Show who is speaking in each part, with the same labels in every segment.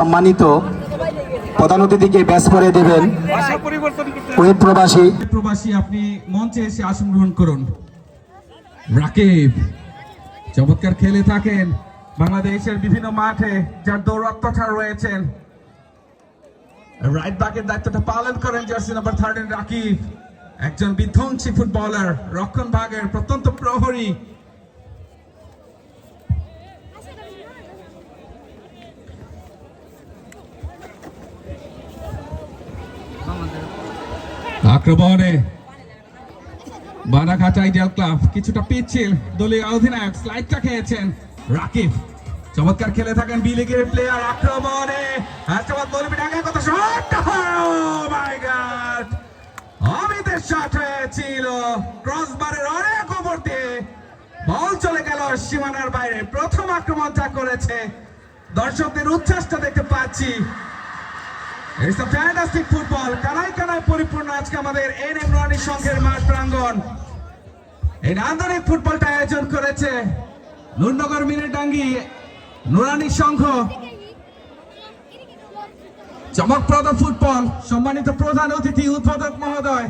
Speaker 1: সম্মানিত প্রধান অতিথিকে ব্যাস করে দেবেন। প্রবাসী।
Speaker 2: প্রবাসী, আপনি মঞ্চে এসে আসন গ্রহণ করুন। রাকিব, চমৎকার খেলে থাকেন। বাংলাদেশের বিভিন্ন মাঠে যার দৌরাত্মতা রয়েছেন। রাইট ব্যাকের দায়িত্বটা পালন করেন জার্সি নাম্বার থার্টিন রাকিব। একজন বিধ্বংসী ফুটবলার রক্ষণ ভাগের প্রত্যন্ত প্রহরী। আইডিয়াল ক্লাব, কিছুটা পিচ্ছিল দলীয় অধিনায়ক স্লাইডটা খেয়েছেন রাকিব। চমৎকার খেলে থাকেন বি লিগের প্লেয়ার আক্রমণে। ঢাকা কত শট! My god! অমিতের শট হয়েছিল ক্রসবারের অনেক দিয়ে। বল চলে গেল সীমানার বাইরে। প্রথম আক্রমণটা করেছে, দর্শকদের উচ্ছ্বাসটা দেখতে পাচ্ছি। ইটস আ ফ্যান্টাস্টিক ফুটবল আজকে আমাদের এন এম রানি সংঘের মাঠ প্রাঙ্গণ। এই নান্দনিক ফুটবলটা আয়োজন করেছে নুরনগর মিনিটাঙ্গি নুরানি সংঘ। চমকপ্রদ ফুটবল, সম্মানিত প্রধান অতিথি উদ্বোধক মহোদয়।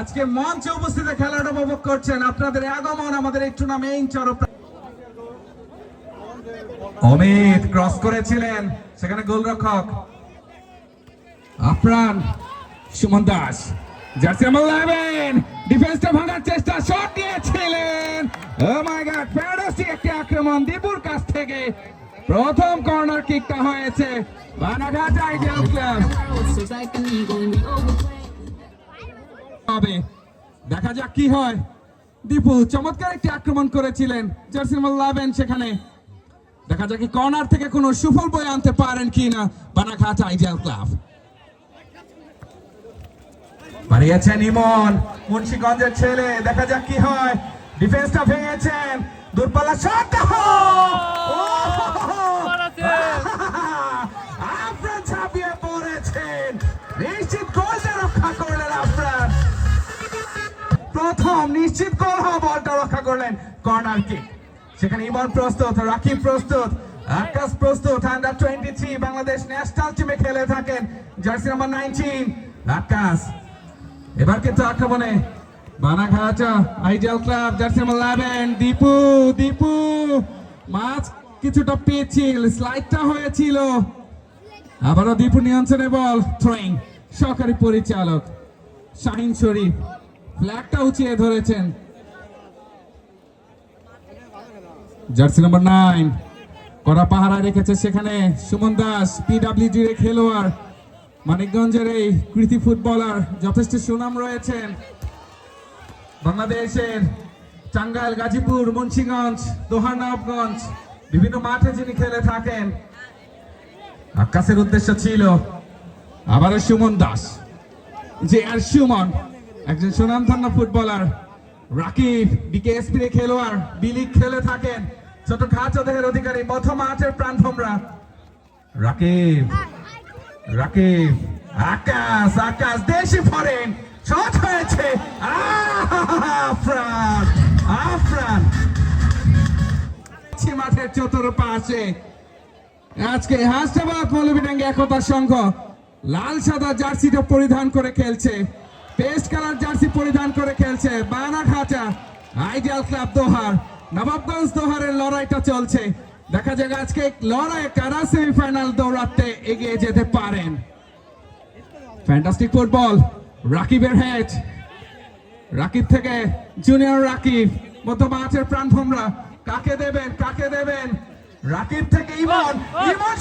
Speaker 2: আজকে মঞ্চে উপস্থিত খেলাটা উপভোগ করছেন আপনাদের আগমন, আমাদের এই টুর্নামেন্ট অমিত ক্রস করেছিলেন, সেখানে গোলরক্ষক আফরান। সুমন দাস। জার্সি নাম্বার 11 ডিফেন্সটা ভাঙার চেষ্টা, শট নিয়েছিলেন ও মাই গড ফ্যান্টাস্টিক একটি আক্রমণ, দীপুর কাছ থেকে। প্রথম কর্নার কিকটা হয়েছে বানাঘাট আইডিয়াল ক্লাব. হবে দেখা যাক কি হয়। দীপু চমৎকার একটি আক্রমণ করেছিলেন জার্সি নাম্বার 11 সেখানে। দেখা যাক কর্নার থেকে কোনো সুফল বয়ে আনতে পারেন কিনা বানাঘাট আইডিয়াল ক্লাব। বাড়িয়েছেন ইমন মুন্সিগঞ্জের ছেলে দেখা যাক কি হয়। ডিফেন্সটা ভেঙেছেন দূরপাল্লা শট ছাপিয়ে পড়েছেন। নিশ্চিত গোলটা রক্ষা করলেন প্রথম নিশ্চিত গোল হওয়া বলটা রক্ষা করলেন কর্নার কিক। সেখানে ইমন প্রস্তুত রাকিব প্রস্তুত আকাশ প্রস্তুত under twenty three Bangladesh national টিমে খেলে থাকেন। Jersey number nineteen Akash. এবার কিন্তু আক্রমণে Banaghat ideal club jersey number eleven Dipu Dipu, মাছ কিছুটা পেয়েছিল স্লাইডটা হয়েছিল। আবারও দীপু নিয়ন্ত্রণে বল থ্রোয়িং সহকারী পরিচালক শাহিন শরীফ ফ্ল্যাগটা উঁচিয়ে ধরেছেন। জার্সি নাম্বার নাইন কড়া পাহারা রেখেছে সেখানে। সুমন দাস পিডাব্লিউডি খেলোয়াড়। মানিকগঞ্জের এই কৃতি ফুটবলার, যথেষ্ট সুনাম রয়েছেন বাংলাদেশের টাঙ্গাইল, গাজীপুর, মুন্সিগঞ্জ দোহারনবগঞ্জ বিভিন্ন মাঠে যিনি খেলে থাকেন, আকাশের উদ্দেশ্য ছিল আবারও সুমন দাস। যে আর সুমন, একজন সুনামধন্য ফুটবলার, রাকিব, বিকেএসপি খেলোয়াড় বিলিগ খেলে থাকেন ছোট খাঁচ দেহের অধিকারী, প্রথম মাঠের প্রাণ ভোমরা রাকিব রাকিব আকাশ আকাশ, দেশি ফরেন। শট হয়েছে। আফরান আফরান। মাঠের চতুর্পাশে। আজকে হাসনাবাদ মৌলভীডাঙ্গি একতা সংঘ লাল সাদা জার্সিটা পরিধান করে খেলছে। পেস্ট কালার জার্সি পরিধান করে খেলছে বানা খাঁচা আইডিয়াল ক্লাব দোহার। নবাবগঞ্জ দোহারের লড়াইটা চলছে। দেখা যাক আজকে লড়াই কারা সেমিফাইনাল দৌড়াতে এগিয়ে যেতে পারেন। ফ্যান্টাস্টিক ফুটবল রাকিবের হেড রাকিব থেকে জুনিয়র রাকিব মতো মাঠের প্রাণ ভোমরা কাকে দেবেন কাকে দেবেন? রাকিব থেকে ইমন ইমন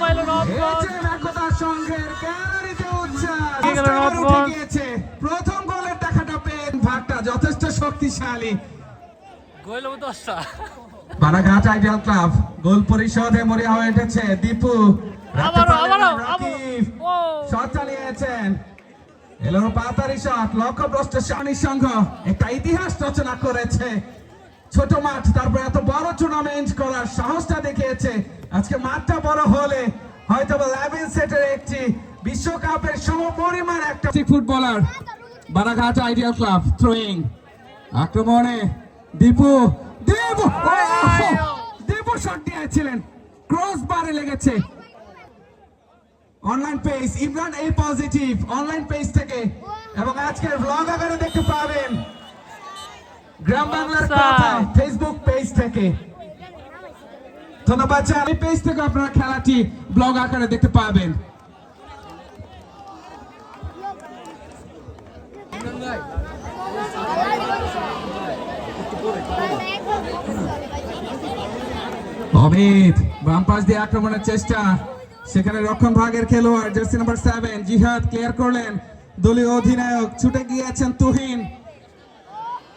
Speaker 3: পাইল
Speaker 2: সংঘের গ্যালারিতে উচ্ছ্বাস? গিয়েছে। প্রথম গোলের ভাগটা যথেষ্ট শক্তিশালী।
Speaker 3: গোল দশটা
Speaker 2: আইডিয়াল ক্লাব গোল মরিয়া হয়ে উঠেছে দীপু। শট চালিয়েছেন। পাতারি শট লক্ষ্যভ্রষ্ট সংঘ। একটা ইতিহাস রচনা করেছে। ছোট মাঠ, তারপর এত বড় টুর্নামেন্ট করার সাহসটা দেখিয়েছে। আজকে মাঠটা বড় হলে হয়তো লেভেন সেটের একটি বিশ্বকাপের সমপরিমাণ একটা footballer Baraghat ideal club throwing আক্রমণে দীপু দীপু দীপু শট দিয়েছিলেন। ক্রস বারে লেগেছে। Online page Imran A positive online page থেকে। এবং আজকের ব্লগ আকারে দেখতে পাবেন গ্রাম বাংলার ফেসবুক পেজ থেকে। ধন্যবাদ। এই পেজ থেকে আপনারা খেলাটি ব্লগ আকারে দেখতে পাবেন। অমিত, বাম পাশ দিয়ে আক্রমণের চেষ্টা। সেখানে রক্ষণ ভাগের খেলোয়াড় jersey number seven Jihad clear করলেন। দলীয় অধিনায়ক ছুটে গিয়েছেন তুহিন।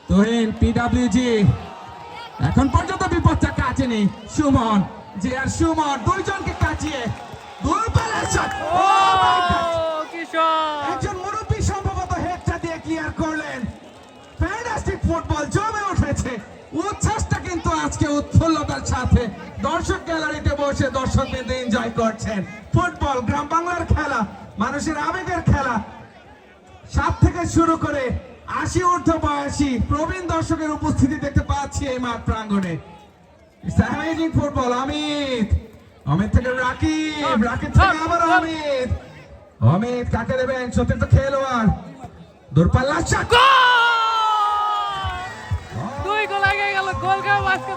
Speaker 2: তুহিন পিডাব্লিউজি। এখন পর্যন্ত বিপদটা কাটেনি সুমন যে আর সুমন দুইজনকে!
Speaker 3: ও
Speaker 2: একজন মুরব্বী সম্ভবত হেডটা দিয়ে ক্লিয়ার করলেন। ফ্যান্টাস্টিক ফুটবল জমে উঠেছে। উচ্ছ্বাসটা কিন্তু আজকে উৎফুল্লতার সাথে। দর্শক গ্যালারিতে বসে দর্শকদের এনজয় করছেন। ফুটবল গ্রাম বাংলার খেলা মানুষের আবেগের খেলা। সাত থেকে শুরু করে আশি ঊর্ধ্ব বয়সী প্রবীণ দর্শকের উপস্থিতি দেখতে পাচ্ছি এই মাঠ প্রাঙ্গণে। অ্যামেজিং ফুটবল অমিত অমিত থেকে রাকিব রাকিব থেকে আবার অমিত। অমিত কাকে দেবেন চতুর্থ খেলোয়াড়। দূরপাল্লা shot!
Speaker 3: দুই গোল আগে গেল গোল গাও আজকে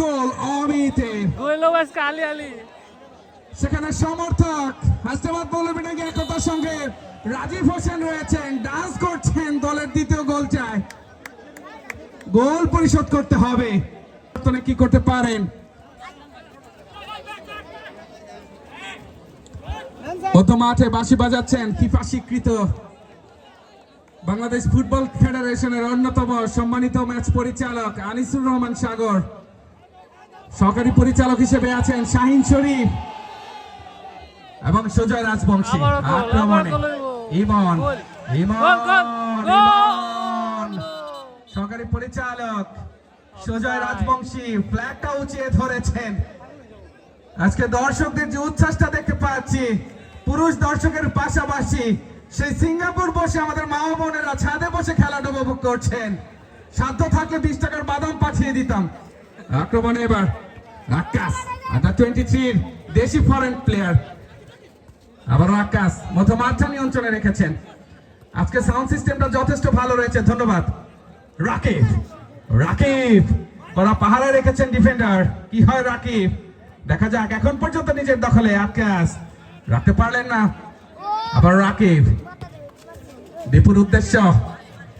Speaker 3: গোল আজকে আলি আলি।
Speaker 2: সেখানে সমর্থক হাসনাবাদ মৌলভীনাকে একতার সঙ্গে রাজীব হোসেন রয়েছেন ডান্স করছেন দলের দ্বিতীয় গোল চায়। গোল পরিশোধ করতে হবে। কি করতে পারেন? কত মাঠে বাঁশি বাজাচ্ছেন ফিফা স্বীকৃত। বাংলাদেশ ফুটবল ফেডারেশনের অন্যতম সম্মানিত ম্যাচ পরিচালক আনিসুর রহমান সাগর। সহকারী পরিচালক হিসেবে আছেন শাহিন শরীফ এবং সুজয় রাজবংশী। আক্রমণে। ইমন ইমন। সহকারী পরিচালক সুজয় রাজবংশী ফ্ল্যাগটা উঁচিয়ে ধরেছেন। আজকে দর্শকদের যে উচ্ছ্বাসটা দেখতে পাচ্ছি পুরুষ দর্শকের পাশাপাশি সেই সিঙ্গাপুর বসে আমাদের মা বোনেরা ছাদে বসে খেলাটা উপভোগ করছেন। সাধ্য থাকলে বিশ টাকার বাদাম পাঠিয়ে দিতাম। আক্রমণে এবার আকাশ আন্ডার টোয়েন্টি থ্রির দেশি ফরেন প্লেয়ার আবারও আকাশ মধ্য মাঠটা নিয়ন্ত্রণে রেখেছেন। আজকে সাউন্ড সিস্টেমটা যথেষ্ট ভালো রয়েছে, ধন্যবাদ। রাকিব রাকিব, ওরা পাহাড়ে রেখেছেন ডিফেন্ডার কি হয় রাকিব? দেখা যাক, এখন পর্যন্ত নিজের দখলে আকাশ রাখতে পারলেন না। আবার রাকিব, দীপুর উদ্দেশ্য।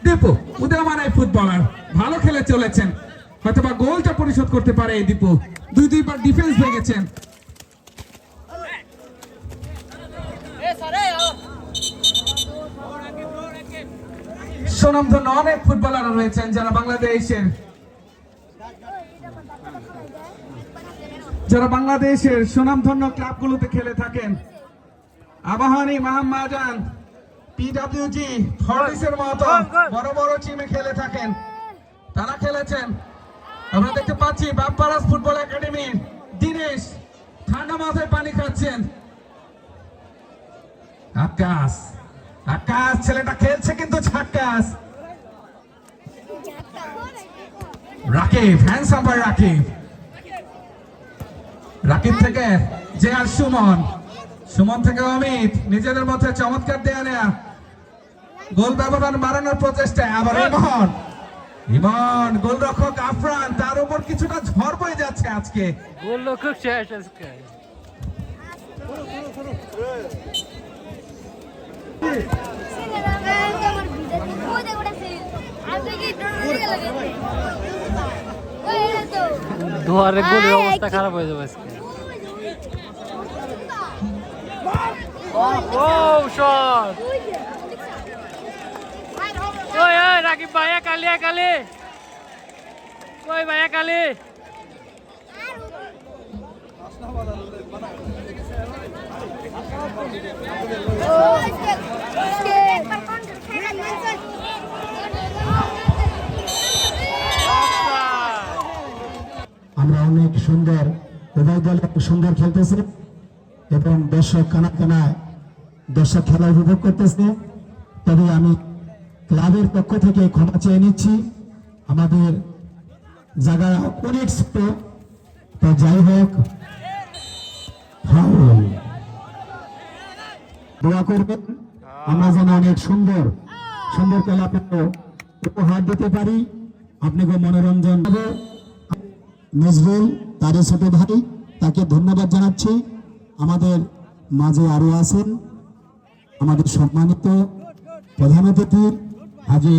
Speaker 2: দীপু উদয়মান এই ফুটবলার ভালো খেলে চলেছেন। হয়তোবা গোলটা পরিশোধ করতে পারে এই দীপু। দুই দুইবার ডিফেন্স ভেঙেছেন সুনামধন্য অনেক ফুটবলার রয়েছেন যারা বাংলাদেশের যারা বাংলাদেশের সুনামধন্য ক্লাবগুলোতে খেলে থাকেন। আবাহনী মাহমাজান পিডব্লিউজি মতো। বড় বড় টিমে খেলে থাকেন। তারা খেলেছেন আমরা দেখতে পাচ্ছি বাপ্পারাস ফুটবল একাডেমি। দিনেশ, ঠান্ডা মাথায় পানি খাচ্ছেন। আকাশ আকাশ, ছেলেটা খেলছে কিন্তু ঝাক্কাস। Rakib handsome by Rakib. Rakib থেকে যে আর সুমন। সুমন থেকে অমিত, নিজেদের মধ্যে চমৎকার দেয়া নেয়া গোল ব্যবধান বাড়ানোর প্রচেষ্টায় আবার ইমন ইমন গোলরক্ষক আফরান তার উপর কিছুটা ঝড় বয়ে যাচ্ছে আজকে
Speaker 3: গোল লক্ষ্য শেষ আজকে দুয়ারে গোলের অবস্থা খারাপ হয়ে যাবে আজকে ও শট ওই ওই, রাকিব ভাই কালি কালি। ওই ভাই কালি।
Speaker 1: আমরা অনেক সুন্দর, উভয় দল সুন্দর খেলতেছি এবং দর্শক কানা কানায় দর্শক খেলা উপভোগ করতেছে। তবে আমি ক্লাবের পক্ষ থেকে ক্ষমা চেয়ে নিচ্ছি। আমাদের জায়গা অনেক ছোট। তো যাই হোক দোয়া করবেন, আমরা যেন অনেক সুন্দর সুন্দর খেলা উপহার দিতে পারি। আপনাকে মনোরঞ্জন নজরুল, তারই ছোট ভাই, তাকে ধন্যবাদ জানাচ্ছি। আমাদের মাঝে আরও আছেন। আমাদের সম্মানিত প্রধান অতিথি। হাজি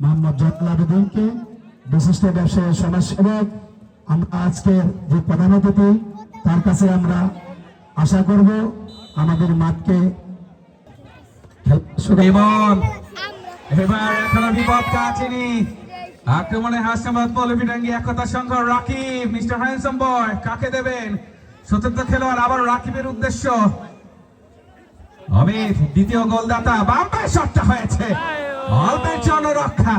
Speaker 1: মোহাম্মদ জয়নুল আবেদিনকে বিশিষ্ট ব্যবসায়ী সমাজসেবক, আমরা আজকের যে প্রধান অতিথি, তার কাছে আমরা আশা করব আমাদের মাঠকে
Speaker 2: রাকিব, মিস্টার কাকে দেবেন? খেলোয়াড়, আবার রাকিবের উদ্দেশ্য। অমিত, দ্বিতীয় গোলদাতা বাম্পায় শটটা হয়েছে। জন্য রক্ষা